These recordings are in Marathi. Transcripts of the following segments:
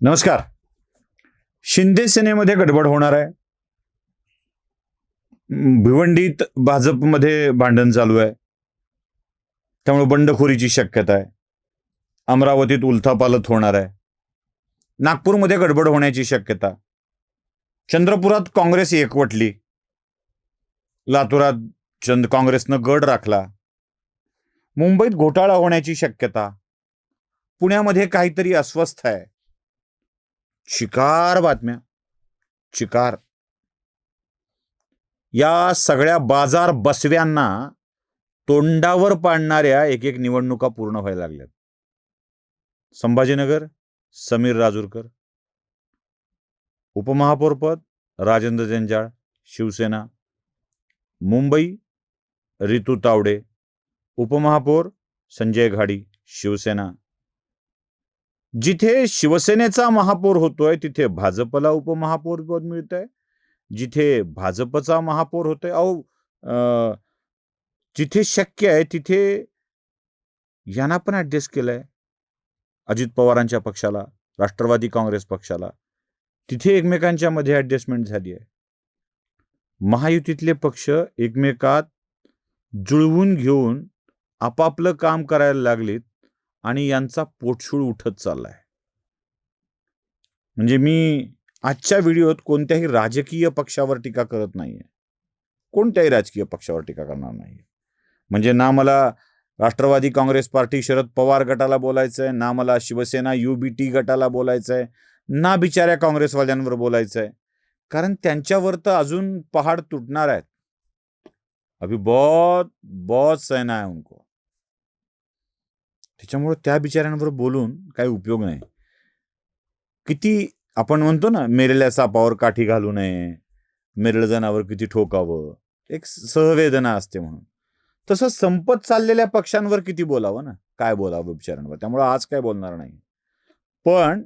नमस्कार. शिंदे सेनेमध्ये गडबड होणार आहे. भिवंडीत भाजपमध्ये भांडण चालू आहे. त्यामुळे बंडखोरीची शक्यता आहे. अमरावतीत उलथापालत होणार आहे. नागपूरमध्ये गडबड होण्याची शक्यता. चंद्रपुरात काँग्रेस एकवटली. लातूरात चंद काँग्रेसनं गड राखला. मुंबईत घोटाळा होण्याची शक्यता. पुण्यामध्ये काहीतरी अस्वस्थ आहे. चिकार बातम्या. चिकार. या सगळ्या बाजार बसव्यांना तोंडावर पाडणाऱ्या एक एक निवडणुका पूर्ण व्हायला लागल्यात. संभाजीनगर समीर राजूरकर उपमहापौरपद राजेंद्र जंजाळ शिवसेना मुंबई रितू तावडे उपमहापौर संजय घाडी शिवसेना जिथे शिवसेनेचा महापौर होतोय तिथे भाजपला उपमहापौर पद मिळत आहे जिथे भाजपचा महापौर होतोय अहो अं, जिथे शक्य आहे तिथे यांना पण ॲडजस्ट केलंय. अजित पवारांच्या पक्षाला राष्ट्रवादी काँग्रेस पक्षाला. तिथे एकमेकांच्या मध्ये ॲडजस्टमेंट झाली आहे. महायुतीतले पक्ष एकमेकात जुळवून घेऊन आपापलं काम करायला लागलीत. आणि यांचा पोटशूळ उठत चाललाय. म्हणजे मी आजच्या व्हिडिओत कोणत्याही राजकीय पक्षावर टीका करत नाहीये. कोणत्याही राजकीय पक्षावर टीका करणार नाहीये. म्हणजे ना मला राष्ट्रवादी काँग्रेस पार्टी शरद पवार गटाला बोलायचंय ना मला शिवसेना युबीटी गटाला बोलायचंय ना बिचाऱ्या काँग्रेसवाल्यांवर बोलायचंय. कारण त्यांच्यावर तर अजून पहाड तुटणार आहेत. अभी बहुत बहुत सहना है उनको. त्याच्यामुळे त्या बिचाऱ्यांवर बोलून काही उपयोग नाही. किती आपण म्हणतो ना मेलेल्या सापावर काठी घालू नये मेरळ जनावर किती ठोकावं एक सहवेदना असते म्हणून. तसं संपत चाललेल्या पक्षांवर किती बोलावं ना काय बोलावं बिचाऱ्यांवर त्यामुळे आज काय बोलणार नाही. पण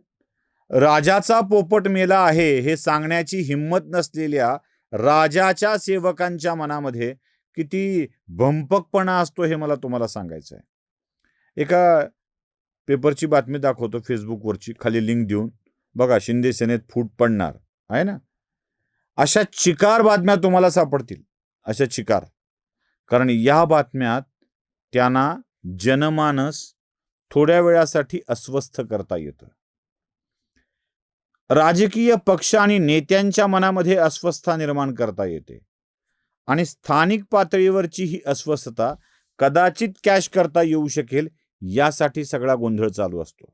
राजाचा पोपट मेला आहे हे सांगण्याची हिंमत नसलेल्या राजाच्या सेवकांच्या मनामध्ये किती भंपकपणा असतो हे मला तुम्हाला सांगायचं आहे एका पेपरची बातमी दाखवतो फेसबुकवरची खाली लिंक देऊन. बघा शिंदे सेनेत फूट पडणार आहे ना? अशा चिकार बातम्या तुम्हाला सापडतील अशा चिकार. कारण या बातम्यात त्यांना जनमानस थोड्या वेळासाठी अस्वस्थ करता येतं. राजकीय पक्ष आणि नेत्यांच्या मनामध्ये अस्वस्थता निर्माण करता येते. आणि स्थानिक पातळीवरची ही अस्वस्थता कदाचित कॅश करता येऊ शकेल यासाठी सगळा गोंधळ चालू असतो.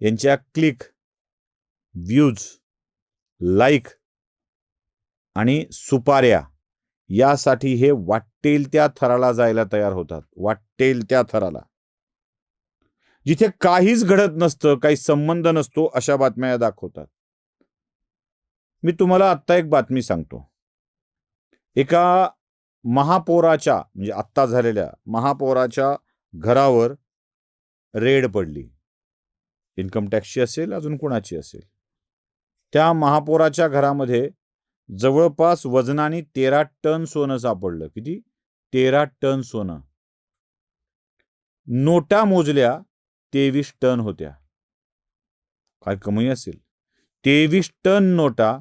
यांच्या क्लिक व्ह्यूज लाईक आणि सुपाऱ्या यासाठी हे वाटेल त्या थराला जायला तयार होतात. वाटेल त्या थराला. जिथे काहीच घडत नसतं काही संबंध नसतो अशा बातम्या या दाखवतात. मी तुम्हाला आत्ता एक बातमी सांगतो. एका महापौराच्या म्हणजे आत्ता झालेल्या महापौराच्या घरावर रेड पडली. इन्कम टॅक्सची असेल अजून कुणाची असेल? त्या महापौराच्या घरामध्ये जवळपास वजनाने तेरा टन सोनं सापडलं. किती? तेरा टन सोनं. नोटा मोजल्या तेवीस टन होत्या. काय कमी असेल? तेवीस टन नोटा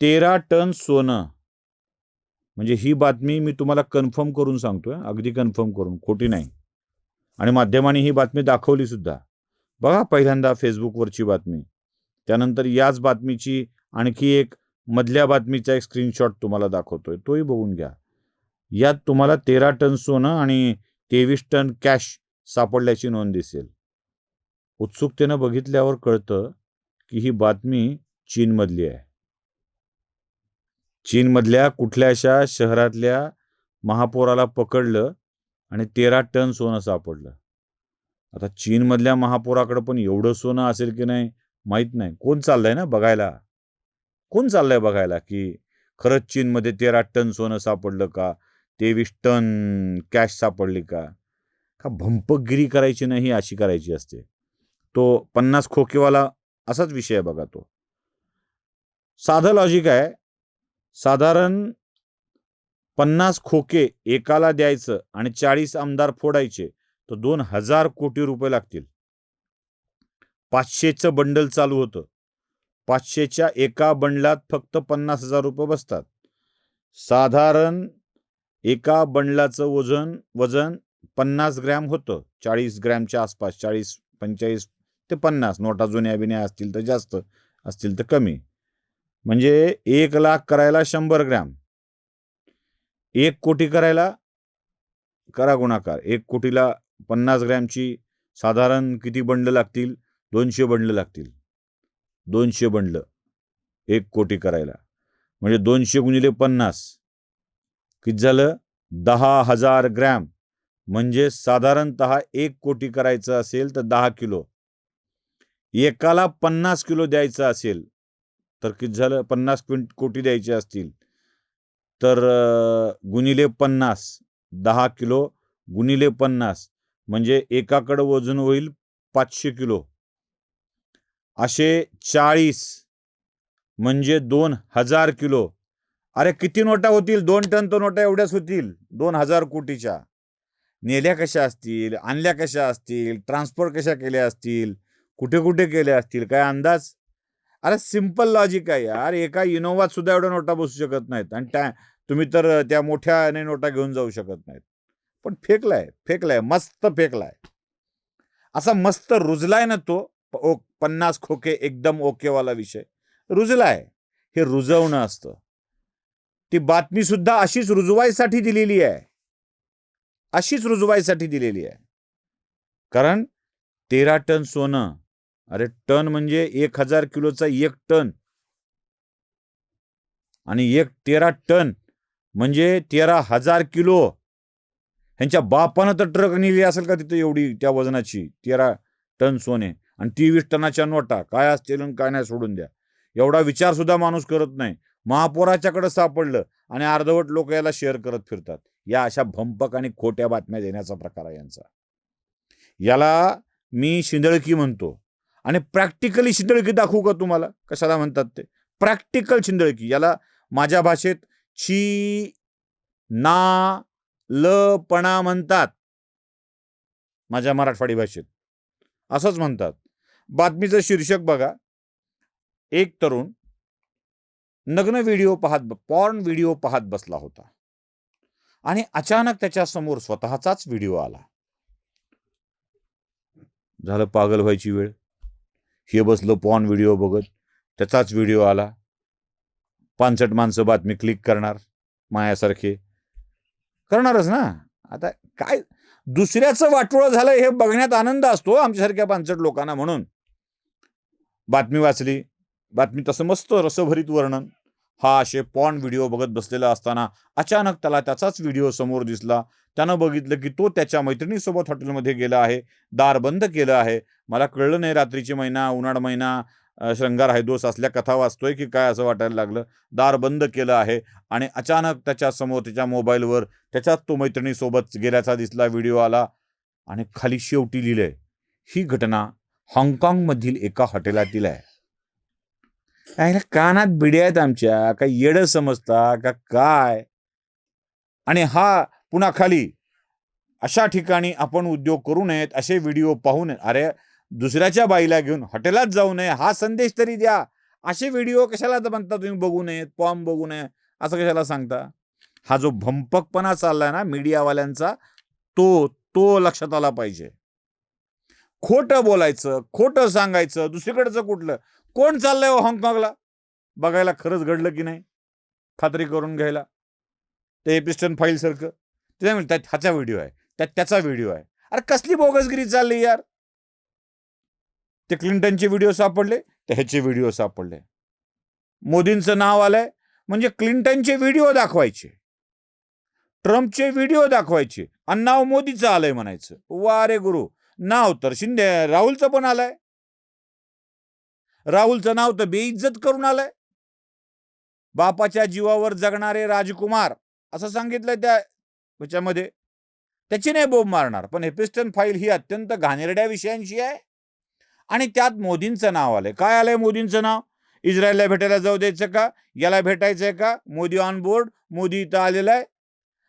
तेरा टन सोनं. म्हणजे ही बातमी मी तुम्हाला कन्फर्म करून सांगतोय अगदी कन्फर्म करून खोटी नाही. आणि माध्यमांनी ही बातमी दाखवली सुद्धा. बघा पहिल्यांदा फेसबुकवरची बातमी. त्यानंतर याच बातमीची आणखी एक मधल्या बातमीचा एक स्क्रीनशॉट तुम्हाला दाखवतोय. तोही बघून घ्या. यात तुम्हाला तेरा टन सोनं आणि तेवीस टन कॅश सापडल्याची नोंद दिसेल. उत्सुकतेनं बघितल्यावर कळतं की ही बातमी चीनमधली आहे. चीनमधल्या कुठल्याशा शहरातल्या महापौराला पकडलं आणि तेरा टन सोनं सापडलं. आता चीनमधल्या महापुराकडं पण एवढं सोनं असेल की नाही माहीत नाही. कोण चाललंय ना बघायला? कोण चाललंय बघायला की खरंच चीनमध्ये तेरा टन सोनं सापडलं का? तेवीस टन कॅश सापडली का? का भंपकगिरी करायची नाही अशी करायची असते? तो पन्नास खोकेवाला असाच विषय आहे बघा तो. साधं लॉजिक आहे. साधारण पन्नास खोके एकाला द्यायचं आणि चाळीस आमदार फोडायचे तर दोन हजार कोटी रुपये लागतील. पाचशेचं बंडल चालू होतं. पाचशेच्या एका बंडलात फक्त पन्नास हजार रुपये बसतात. साधारण एका बंडलाचं वजन वजन पन्नास ग्रॅम होतं. चाळीस ग्रॅमच्या आसपास चाळीस पंचेचाळीस ते पन्नास नोटा जुन्या बिन्या असतील तर जास्त असतील तर कमी. म्हणजे एक लाख करायला शंभर ग्रॅम. एक कोटी करायला करा गुणाकार. एक कोटीला पन्नास ग्रॅमची साधारण किती बंडलं लागतील? दोनशे बंडलं लागतील. दोनशे बंडलं एक कोटी करायला. म्हणजे दोनशे गुणिले पन्नास. किती झालं? दहा हजार ग्रॅम. म्हणजे साधारणत एक कोटी करायचं असेल तर दहा किलो. एकाला पन्नास किलो द्यायचं असेल तर किती झालं? पन्नास क्विंट कोटी द्यायचे असतील. तर गुणिले पन्नास दहा किलो गुणिले पन्नास म्हणजे एकाकडं वजन होईल पाचशे किलो. असे चाळीस म्हणजे दोन हजार किलो. अरे किती नोटा होतील? दोन टन तर नोटा एवढ्याच होतील. दोन हजार कोटीच्या. नेल्या कशा असतील? आणल्या कशा असतील? ट्रान्सफर कशा केल्या असतील? कुठे कुठे केल्या असतील? काय अंदाज? अरे सिंपल लॉजिक आहे यार. एका इनोवात सुद्धा एवढ्या नोटा बसू शकत नाहीत. आणि त्या तुम्ही तर त्या मोठ्याने नोटा घेऊन जाऊ शकत नाहीत. पण फेकलाय फेकलाय मस्त फेकलाय. असा मस्त रुजलाय ना तो ओ- पन्नास खोके एकदम ओकेवाला विषय. रुजलाय. हे रुजवणं असतं. ती बातमी सुद्धा अशीच रुजवायसाठी दिलेली आहे. अशीच रुजवायसाठी दिलेली आहे. कारण तेरा टन सोनं अरे टन म्हणजे एक हजार किलोचा एक टन. आणि एक तेरा टन म्हणजे तेरा हजार किलो. ह्यांच्या बापानं तर ट्रक नेली असेल का तिथं एवढी त्या वजनाची? तेरा टन सोने आणि तेवीस टनाच्या नोटा. काय असतील काय नाही सोडून द्या. एवढा विचार सुद्धा माणूस करत नाही. महापौराच्याकडे सापडलं आणि अर्धवट लोक याला शेअर करत फिरतात. या अशा भंपक आणि खोट्या बातम्या देण्याचा प्रकार आहे यांचा. याला मी शिंदळकी म्हणतो. आणि प्रॅक्टिकली शिंदळकी दाखवू का तुम्हाला? कशाला म्हणतात ते? प्रॅक्टिकल शिंदळकी. याला माझ्या भाषेत ची ना लपणा म्हणतात. माझ्या मराठवाडी भाषेत. असंच म्हणतात. बातमीचं शीर्षक बघा. एक तरुण नग्न व्हिडिओ पाहत पॉर्न व्हिडिओ पाहत बसला होता. आणि अचानक त्याच्यासमोर स्वतःचाच व्हिडिओ आला. झालं पागल व्हायची वेळ. हे बसलं पॉर्न व्हिडिओ बघत. त्याचाच व्हिडिओ आला. पानसट माणसं बातमी क्लिक करणार मायासारखे. करणारच ना. आता काय दुसऱ्याचं वाटोळं झालं हे बघण्यात आनंद असतो आमच्यासारख्या पानसट लोकांना म्हणून. बातमी वाचली बातमी तसं मस्त रसभरीत वर्णन. हा असे पॉन व्हिडिओ बघत बसलेला असताना अचानक त्याला त्याचाच व्हिडिओ समोर दिसला. त्यानं बघितलं की तो त्याच्या मैत्रिणीसोबत हॉटेलमध्ये गेला आहे दार बंद केलं आहे. मला कळलं नाही रात्रीची महिना उन्हाळ महिना श्रंगार आहे दोष असल्या कथा वाचतोय की काय असं वाटायला लागलं? दार बंद केलं आहे आणि अचानक त्याच्यासमोर त्याच्या मोबाईलवर त्याच्यात तो मैत्रिणीसोबत गेल्याचा दिसला व्हिडिओ आला आणि खाली शेवटी लिहिलंय ही घटना हाँगकाँगमधील एका हॉटेलातील आहे. यायला कानात बिड्या आहेत आमच्या काय येडं समजता का काय? आणि हा पुन्हा खाली अशा ठिकाणी आपण उद्योग करू नयेत असे व्हिडिओ पाहू नयेत. अरे दुसऱ्याच्या बाईला घेऊन हॉटेलात जाऊ नये. हा संदेश तरी द्या. असे व्हिडिओ कशाला म्हणता तुम्ही? बघू नयेत. पॉम बघू नये. असं कशाला सांगता? हा जो भंपकपणा चाललाय ना मीडियावाल्यांचा तो तो लक्षात आला पाहिजे. खोटं बोलायचं खोटं सांगायचं दुसरीकडचं कुठलं? कोण चाललंय हो हाँगकाँगला? बघायला खरंच घडलं की नाही? खात्री करून घ्यायला. ते एपिस्टन फाईल सारखं. ते म्हणतात ह्याचा व्हिडिओ आहे. त्यात त्याचा व्हिडिओ आहे. अरे कसली बोगसगिरी चालली यार? ते क्लिंटनचे व्हिडिओ सापडले तर ह्याचे व्हिडिओ सापडले. मोदींचं नाव आलंय म्हणजे क्लिंटनचे व्हिडिओ दाखवायचे. ट्रम्पचे व्हिडिओ दाखवायचे. आणि नाव मोदीचं आलंय म्हणायचं. वा रे गुरु. नाव तर शिंदे राहुलचं पण आलंय. राहुलचं नाव तर बेइज्जत करून आलंय. बापाच्या जीवावर जगणारे राजकुमार असं सांगितलंय त्या ह्याच्यामध्ये त्याची नाही बोंब मारणार पण हेपिस्टन फाईल ही अत्यंत घाणेरड्या विषयांची आहे. आणि त्यात मोदींचं नाव आलंय. काय आलंय मोदींचं नाव? इस्रायलला भेटायला जाऊ द्यायचं का? याला भेटायचंय का? मोदी ऑन बोर्ड मोदी इथं आलेला आहे.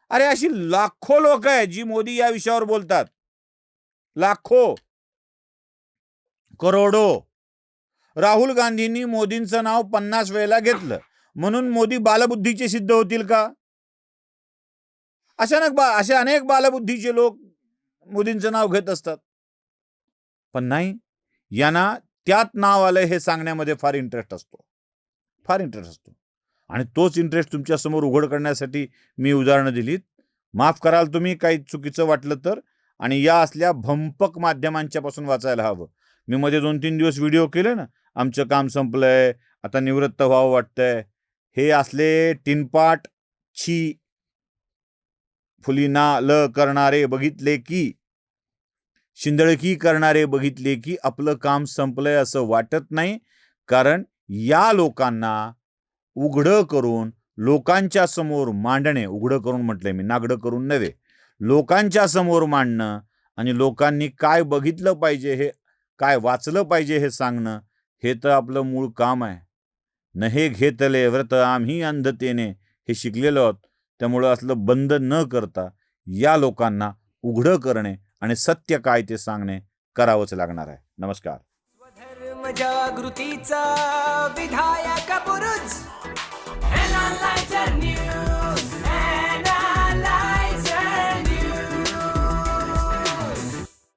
अरे अशी लाखो लोक आहेत जी मोदी या विषयावर बोलतात. लाखो. करोडो. राहुल गांधींनी मोदींचं नाव पन्नास वेळेला घेतलं. म्हणून मोदी बालबुद्धीचे सिद्ध होतील का? अचानक बा असे अनेक बालबुद्धीचे लोक मोदींचं नाव घेत असतात. पण नाही. यांना त्यात नाव आलं हे सांगण्यामध्ये फार इंटरेस्ट असतो. फार इंटरेस्ट असतो. आणि तोच इंटरेस्ट तुमच्यासमोर उघड करण्यासाठी मी उदाहरणं दिलीत. माफ कराल तुम्ही काही चुकीचं वाटलं तर आणि या असल्या भंपक माध्यमांच्यापासून वाचायला हवं. मी मध्ये दोन तीन दिवस व्हिडिओ केले ना आमचं काम संपलंय आता निवृत्त व्हावं वाटतंय. हे असले टिनपाट छी फुलीना ल करणारे बघितले की शिंदळकी करणारे बघितले की आपलं काम संपलंय असं वाटत नाही. कारण या लोकांना उघडं करून लोकांच्या समोर मांडणे उघडं करून म्हटलंय मी नागडं करून नव्हे. लोकांच्या समोर मांडणं आणि लोकांनी काय बघितलं पाहिजे हे काय वाचलं पाहिजे हे सांगणं हे तर आपलं मूळ काम आहे. न हे घेतले व्रत आम्ही अंधतेने हे शिकलेलो आहोत. त्यामुळं असलं बंद न करता या लोकांना उघडं करणे आणि सत्य काय ते सांगणे करावंच लागणार आहे. नमस्कार. जागृतीचा विधायक